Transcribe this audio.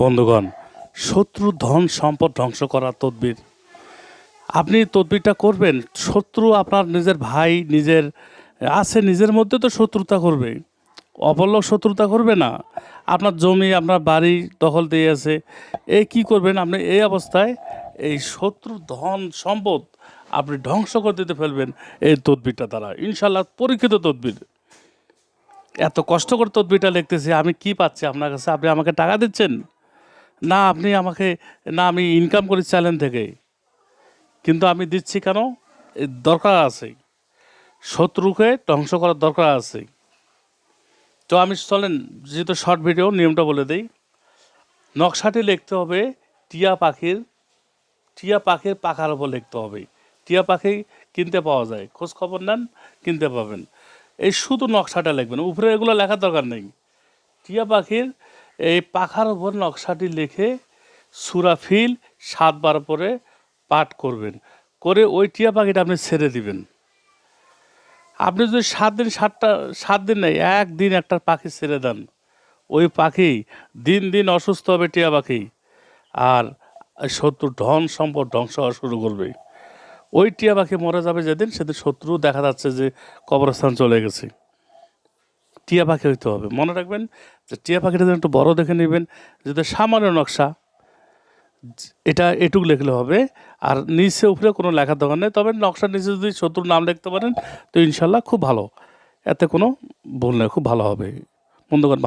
বন্ধুগণ শত্রু ধন সম্পদ ধ্বংস করার তদবির। আপনি তদবিরটা করবেন, শত্রু আপনার নিজের ভাই, নিজের, আছে নিজের মধ্যে তো শত্রুতা করবে অপলক শত্রুতা করবে না। আপনার জমি, আপনার বাড়ি দখল দিয়ে আছে। এই কি করবেন আপনি? এই অবস্থায় এই শত্রু ধন সম্পদ আপনি ধ্বংস করে দিতে ফেলবেন এই তদবিরটা দ্বারা। ইনশাল্লাহ পরীক্ষিত তদবির। এত কষ্ট করে তদবিরটা লিখতেছি, আমি কি পাচ্ছি আপনার কাছে? আপনি আমাকে টাকা দিচ্ছেন? না, আপনি আমাকে, না, আমি ইনকাম করি চ্যানেল থেকে। কিন্তু আমি দিচ্ছি কেন? দরকার আছে। শত্রুকে ধ্বংস করার দরকার আছে। তো আমি, চলেন, যেহেতু শর্ট ভিডিও নিয়মটা বলে দিই। নকশাটি লিখতে হবে টিয়া পাখির টিয়া পাখির পাখার উপর লিখতে হবে। টিয়া পাখি কিনতে পাওয়া যায়। খোঁজ খবর নেন, কিনতে পাবেন। এই শুধু নকশাটা লিখবেন। উপরে এগুলো লেখার দরকার নেই। টিয়া পাখির এই পাখার উপর নকশাটি লিখে সুরাফিল সাতবার পরে পাঠ করবেন। করে ওই টিয়া পাখিটা আপনি ছেড়ে দিবেন। আপনি যদি সাত দিন, সাতটা, সাত দিন নেই, একদিন একটা পাখি ছেড়ে দেন। ওই পাখি দিন দিন অসুস্থ হবে টিয়া পাখি। আর শত্রু ধন সম্পদ ধ্বংস হওয়া শুরু করবে। ওই টিয়া পাখি মরে যাবে যেদিন, সেদিন শত্রু দেখা যাচ্ছে যে কবরস্থান চলে গেছে। টিয়া পাখি হইতে হবে। মনে রাখবেন যে টিয়া পাখিটা একটু বড় দেখে নেবেন যদি সামান্য নকশা। এটা এটুক লিখলে হবে। আর নিচে উপরে কোনো লেখার দোকান নেই। তবে নকশার নিচে যদি শত্রুর নাম লিখতে পারেন, তো ইনশাল্লাহ খুব ভালো। এতে কোনো ভুল নেই, খুব ভালো হবে। বন্ধুগণ, ভালো